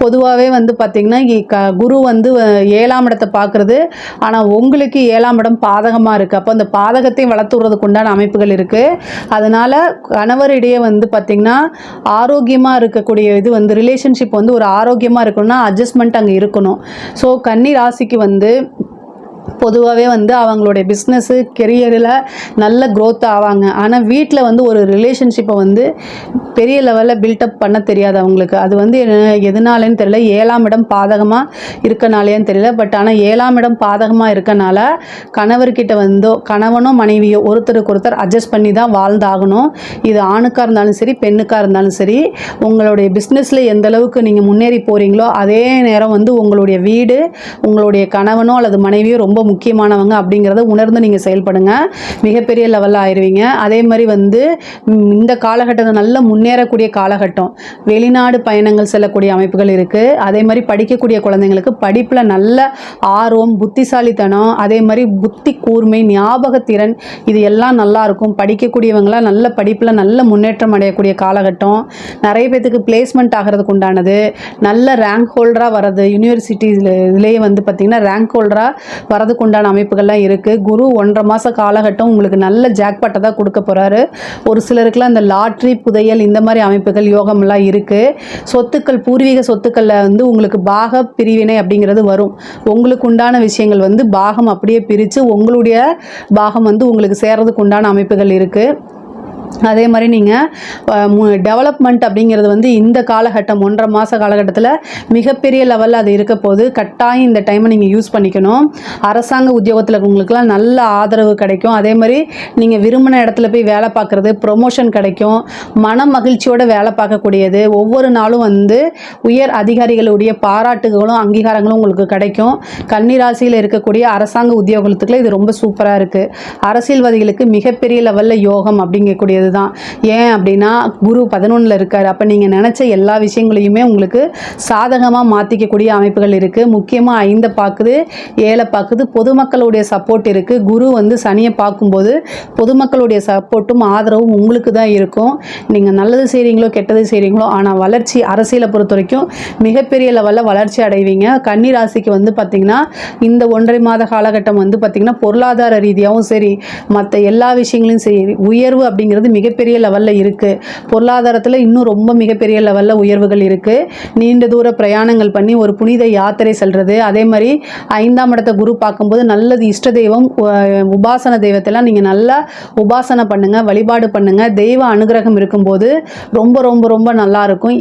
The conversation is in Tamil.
பொதுவாகவே வந்து பார்த்திங்கன்னா இ- க குரு வந்து ஏழாம் இடத்தை பார்க்குறது ஆனால் உங்களுக்கு ஏழாம் இடம் பாதகமாக இருக்குது அப்போ அந்த பாதகத்தை வளர்த்துறதுக்கு உண்டான அமைப்புகள் இருக்குது அதனால் கணவரிடையே வந்து பார்த்திங்கன்னா ஆரோக்கியமாக இருக்கக்கூடிய இது வந்து ரிலேஷன்ஷிப் வந்து ஒரு ஆரோக்கியமாக இருக்கணும்னா அட்ஜஸ்ட்மெண்ட் அங்கே இருக்கணும். ஸோ கன்னி ராசிக்கு வந்து பொதுவாகவே வந்து அவங்களுடைய பிஸ்னஸ்ஸு கெரியரில் நல்ல க்ரோத் ஆவாங்க. ஆனால் வீட்டில் வந்து ஒரு ரிலேஷன்ஷிப்பை வந்து பெரிய லெவலில் பில்டப் பண்ண தெரியாது அவங்களுக்கு. அது வந்து எதனாலேன்னு தெரியல. ஏழாம் இடம் பாதகமாக இருக்கனாலேன்னு தெரியல. பட் ஆனால் ஏழாம் இடம் பாதகமாக இருக்கனால கணவர்கிட்ட வந்தோ கணவனோ மனைவியோ ஒருத்தருக்கு ஒருத்தர் அட்ஜஸ்ட் பண்ணி தான் வாழ்ந்தாகணும். இது ஆணுக்காக இருந்தாலும் சரி பெண்ணுக்காக இருந்தாலும் சரி உங்களுடைய பிஸ்னஸில் எந்த அளவுக்கு நீங்கள் முன்னேறி போகிறீங்களோ அதே நேரம் வந்து உங்களுடைய வீடு உங்களுடைய கணவனோ அல்லது மனைவியோ ரொம்ப ரொம்ப முக்கியமானவங்க அப்படிங்கிறத உணர்ந்து நீங்கள் செயல்படுங்க. மிகப்பெரிய லெவலில் ஆயிடுவீங்க அதே மாதிரி வந்து இந்த காலகட்டத்தில் நல்ல முன்னேறக்கூடிய காலகட்டம். வெளிநாடு பயணங்கள் செல்லக்கூடிய அமைப்புகள் இருக்குது அதே மாதிரி படிக்கக்கூடிய குழந்தைங்களுக்கு படிப்பில் நல்ல ஆர்வம் புத்திசாலித்தனம் அதே மாதிரி புத்தி கூர்மை ஞாபகத்திறன் இது எல்லாம் நல்லா இருக்கும். படிக்கக்கூடியவங்களாம் நல்ல படிப்பில் நல்ல முன்னேற்றம் அடையக்கூடிய காலகட்டம். நிறைய பேத்துக்கு பிளேஸ்மெண்ட் ஆகிறதுக்கு உண்டானது. நல்ல ரேங்க் ஹோல்டராக வர்றது யூனிவர்சிட்டிஸில் இதுலேயே வந்து பார்த்திங்கன்னா ரேங்க் ஹோல்டராக வரதுக்கு உண்டான அமைப்புகள்லாம் இருக்குது குரு ஒன்றரை மாத காலகட்டம் உங்களுக்கு நல்ல ஜாக்பாட்டை தான் கொடுக்க போகிறாரு ஒரு சிலருக்குலாம் இந்த லாட்ரி புதையல் இந்த மாதிரி அமைப்புகள் யோகம்லாம் இருக்குது சொத்துக்கள் பூர்வீக சொத்துக்களில் வந்து உங்களுக்கு பாக பிரிவினை அப்படிங்கிறது வரும். உங்களுக்கு உண்டான விஷயங்கள் வந்து பாகம் அப்படியே பிரித்து உங்களுடைய பாகம் வந்து உங்களுக்கு சேர்றதுக்கு உண்டான அமைப்புகள் இருக்குது அதே மாதிரி நீங்கள் டெவலப்மெண்ட் அப்படிங்கிறது வந்து இந்த காலகட்டம் ஒன்றரை மாத காலகட்டத்தில் மிகப்பெரிய லெவலில் அது இருக்க போது கட்டாயம் இந்த டைமை நீங்கள் யூஸ் பண்ணிக்கணும். அரசாங்க உத்தியோகத்தில் உங்களுக்குலாம் நல்ல ஆதரவு கிடைக்கும். அதே மாதிரி நீங்கள் விரும்பின இடத்துல போய் வேலை பார்க்குறது ப்ரொமோஷன் கிடைக்கும். மன மகிழ்ச்சியோட வேலை பார்க்கக்கூடியது. ஒவ்வொரு நாளும் வந்து உயர் அதிகாரிகளுடைய பாராட்டுகளும் அங்கீகாரங்களும் உங்களுக்கு கிடைக்கும். கன்னிராசியில் இருக்கக்கூடிய அரசாங்க உத்தியோகத்துக்குள்ள இது ரொம்ப சூப்பராக இருக்குது அரசியல்வாதிகளுக்கு மிகப்பெரிய லெவலில் யோகம் வேண்டியது தான் ஏன் அப்படின்னா குரு பதினொன்றில் இருக்கார். அப்போ நீங்கள் நினச்ச எல்லா விஷயங்களையுமே உங்களுக்கு சாதகமாக மாற்றிக்கக்கூடிய அமைப்புகள் இருக்குது முக்கியமாக ஐந்தை பார்க்குது ஏழை பார்க்குது பொதுமக்களுடைய சப்போர்ட் இருக்குது குரு வந்து சனியை பார்க்கும்போது பொதுமக்களுடைய சப்போர்ட்டும் ஆதரவும் உங்களுக்கு தான் இருக்கும். நீங்கள் நல்லது செய்கிறீங்களோ கெட்டது செய்கிறீங்களோ ஆனால் வளர்ச்சி அரசியலை பொறுத்த வரைக்கும் மிகப்பெரிய லெவலில் வளர்ச்சி அடைவீங்க. கன்னி ராசிக்கு வந்து பார்த்திங்கன்னா இந்த ஒன்றரை மாத காலகட்டம் வந்து பார்த்திங்கன்னா பொருளாதார ரீதியாகவும் சரி மற்ற எல்லா விஷயங்களையும் சரி உயர்வு அப்படிங்கிறது மிகப்பெரிய லெவலில் இருக்குது பொருளாதாரத்தில் இன்னும் ரொம்ப மிகப்பெரிய லெவலில் உயர்வுகள் இருக்குது நீண்ட தூர பிரயாணங்கள் பண்ணி ஒரு புனித யாத்திரை செல்வது அதே மாதிரி ஐந்தாம் இடத்த குரு பார்க்கும்போது நல்லது இஷ்ட தெய்வம் உபாசன தெய்வத்தெல்லாம் நீங்கள் நல்லா உபாசனை பண்ணுங்கள் வழிபாடு பண்ணுங்கள் தெய்வ அனுகிரகம் இருக்கும்போது ரொம்ப ரொம்ப ரொம்ப நல்லாயிருக்கும்